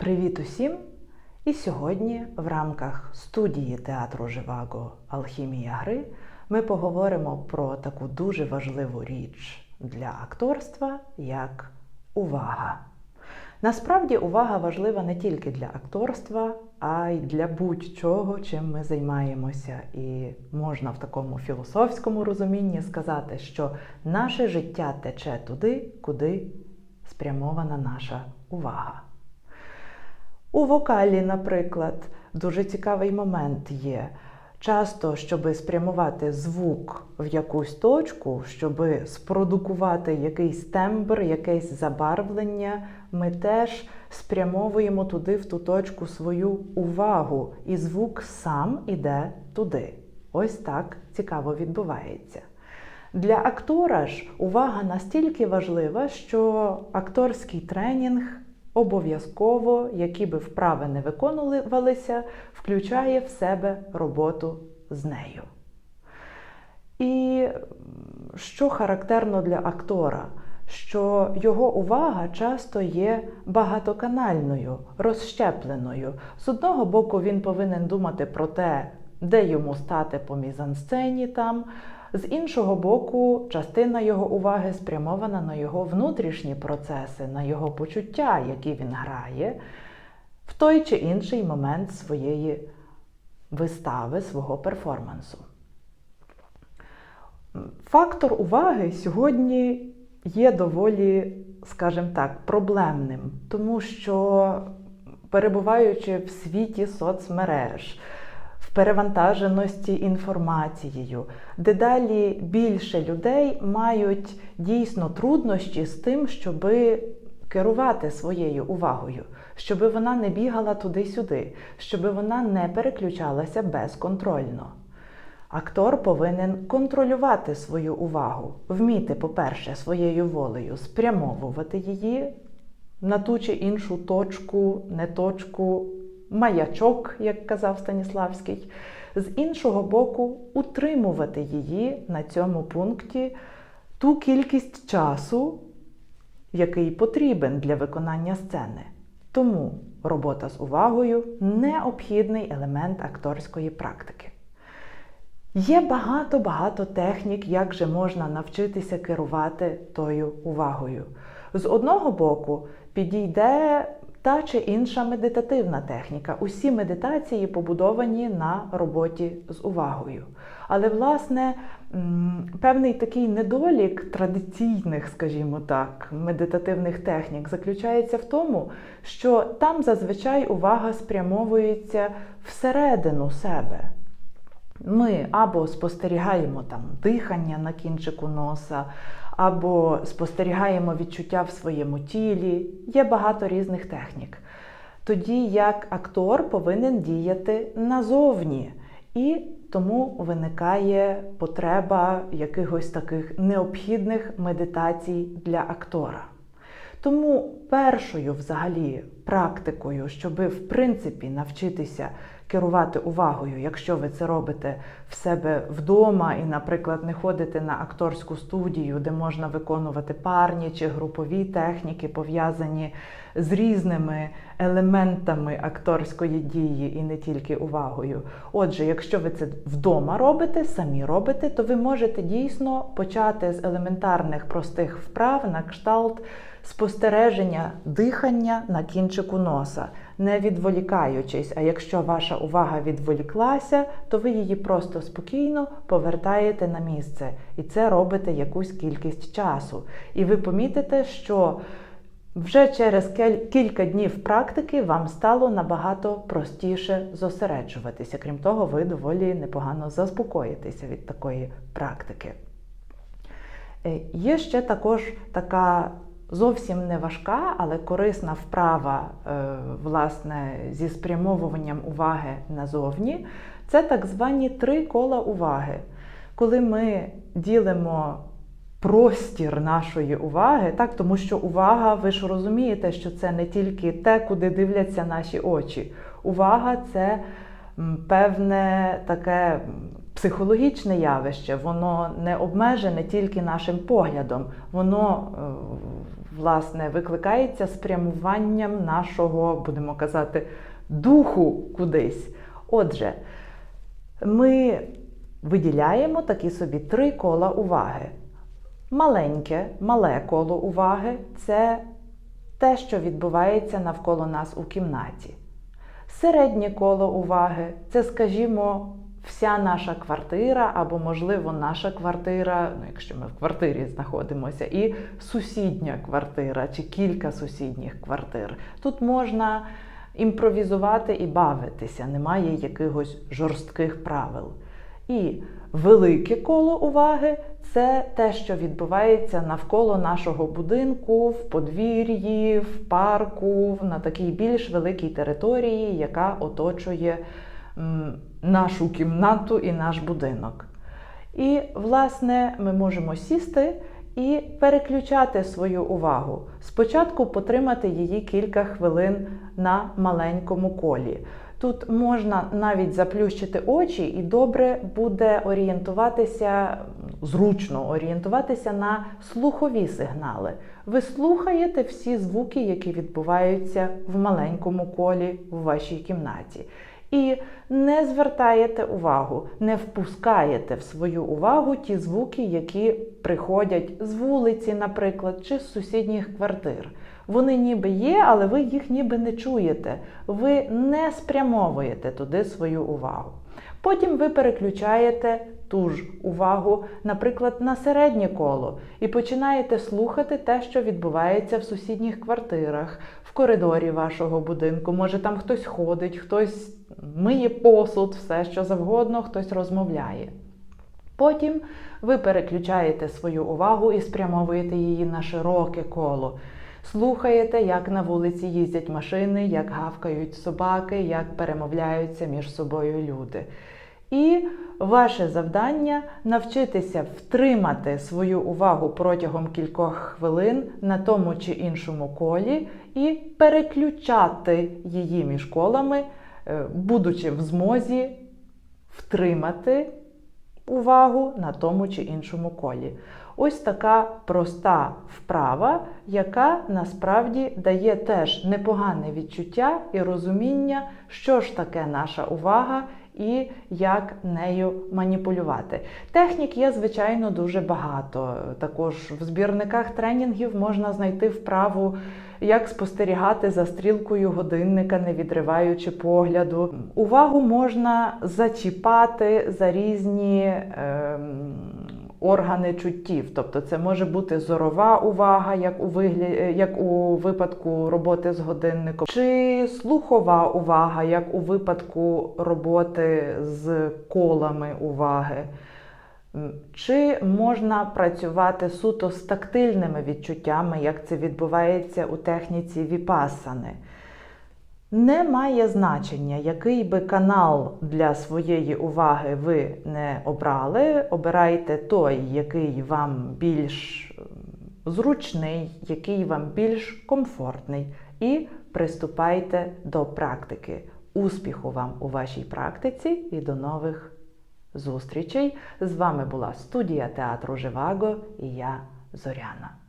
Привіт усім! І сьогодні в рамках студії театру Живаго Алхімія гри ми поговоримо про таку дуже важливу річ для акторства, як увага. Насправді увага важлива не тільки для акторства, а й для будь-чого, чим ми займаємося. І можна в такому філософському розумінні сказати, що наше життя тече туди, куди спрямована наша увага. У вокалі, наприклад, дуже цікавий момент є. Часто, щоб спрямувати звук в якусь точку, щоб спродукувати якийсь тембр, якесь забарвлення, ми теж спрямовуємо туди, в ту точку свою увагу, і звук сам іде туди. Ось так цікаво відбувається. Для актора ж увага настільки важлива, що акторський тренінг обов'язково, які би вправи не виконувалися, включає в себе роботу з нею. І що характерно для актора, що його увага часто є багатоканальною, розщепленою. З одного боку, він повинен думати про те, де йому стати по мізансцені там. З іншого боку, частина його уваги спрямована на його внутрішні процеси, на його почуття, які він грає, в той чи інший момент своєї вистави, свого перформансу. Фактор уваги сьогодні є доволі, скажімо так, проблемним, тому що перебуваючи в світі соцмереж, перевантаженості інформацією. Дедалі більше людей мають дійсно труднощі з тим, щоб керувати своєю увагою, щоб вона не бігала туди-сюди, щоб вона не переключалася безконтрольно. Актор повинен контролювати свою увагу, вміти, по-перше, своєю волею спрямовувати її на ту чи іншу точку, не точку, маячок, як казав Станіславський, з іншого боку, утримувати її на цьому пункті ту кількість часу, який потрібен для виконання сцени. Тому робота з увагою необхідний елемент акторської практики. Є багато-багато технік, як же можна навчитися керувати тою увагою. З одного боку, підійде та чи інша медитативна техніка. Усі медитації побудовані на роботі з увагою. Але, власне, певний такий недолік традиційних, скажімо так, медитативних технік заключається в тому, що там зазвичай увага спрямовується всередину себе. Ми або спостерігаємо там дихання на кінчику носа, або спостерігаємо відчуття в своєму тілі. Є багато різних технік. Тоді як актор повинен діяти назовні, і тому виникає потреба якихось таких необхідних медитацій для актора. Тому першою взагалі практикою, щоби в принципі навчитися керувати увагою, якщо ви це робите в себе вдома і, наприклад, не ходите на акторську студію, де можна виконувати парні чи групові техніки, пов'язані з різними елементами акторської дії і не тільки увагою. Отже, якщо ви це вдома робите, самі робите, то ви можете дійсно почати з елементарних простих вправ на кшталт спостереження дихання на кінчику носа, не відволікаючись. А якщо ваша увага відволіклася, то ви її просто спокійно повертаєте на місце. І це робите якусь кількість часу. І ви помітите, що вже через кілька днів практики вам стало набагато простіше зосереджуватися. Крім того, ви доволі непогано заспокоїтеся від такої практики. Е, є ще також така зовсім не важка, але корисна вправа е, власне, зі спрямовуванням уваги назовні. Це так звані три кола уваги. Коли ми ділимо простір нашої уваги, так, тому що увага, ви ж розумієте, що це не тільки те, куди дивляться наші очі. Увага це певне таке психологічне явище, воно не обмежене тільки нашим поглядом, воно власне, викликається спрямуванням нашого, будемо казати, духу кудись. Отже, ми виділяємо такі собі три кола уваги. Маленьке, мале коло уваги це те, що відбувається навколо нас у кімнаті. Середнє коло уваги це, скажімо, вся наша квартира, або, можливо, наша квартира, ну, якщо ми в квартирі знаходимося, і сусідня квартира чи кілька сусідніх квартир. Тут можна імпровізувати і бавитися, немає якихось жорстких правил. І велике коло уваги це те, що відбувається навколо нашого будинку, в подвір'ї, в парку, на такій більш великій території, яка оточує нашу кімнату і наш будинок. І, власне, ми можемо сісти і переключати свою увагу. Спочатку потримати її кілька хвилин на маленькому колі. Тут можна навіть заплющити очі, і добре буде орієнтуватися, зручно орієнтуватися на слухові сигнали. Ви слухаєте всі звуки, які відбуваються в маленькому колі в вашій кімнаті. І не звертаєте увагу, не впускаєте в свою увагу ті звуки, які приходять з вулиці, наприклад, чи з сусідніх квартир. Вони ніби є, але ви їх ніби не чуєте. Ви не спрямовуєте туди свою увагу. Потім ви переключаєте ту ж увагу, наприклад, на середнє коло, і починаєте слухати те, що відбувається в сусідніх квартирах, в коридорі вашого будинку. Може, там хтось ходить, хтось миє посуд, все що завгодно, хтось розмовляє. Потім ви переключаєте свою увагу і спрямовуєте її на широке коло. Слухаєте, як на вулиці їздять машини, як гавкають собаки, як перемовляються між собою люди. І ваше завдання навчитися втримати свою увагу протягом кількох хвилин на тому чи іншому колі і переключати її між колами, е, будучи в змозі втримати увагу на тому чи іншому колі. Ось така проста вправа, яка насправді дає теж непогане відчуття і розуміння, що ж таке наша увага і як нею маніпулювати. Технік є, звичайно, дуже багато. Також в збірниках тренінгів можна знайти вправу, як спостерігати за стрілкою годинника, не відриваючи погляду. Увагу можна зачіпати за різні. Е Органи чуттів, тобто це може бути зорова увага, як у вигляді, як у випадку роботи з годинником, чи слухова увага, як у випадку роботи з колами уваги. Чи можна працювати суто з тактильними відчуттями, як це відбувається у техніці віпасани? Не має значення, який би канал для своєї уваги ви не обрали. Обирайте той, який вам більш зручний, який вам більш комфортний, і приступайте до практики. Успіху вам у вашій практиці і до нових зустрічей! З вами була студія театру Живаго і я Зоряна.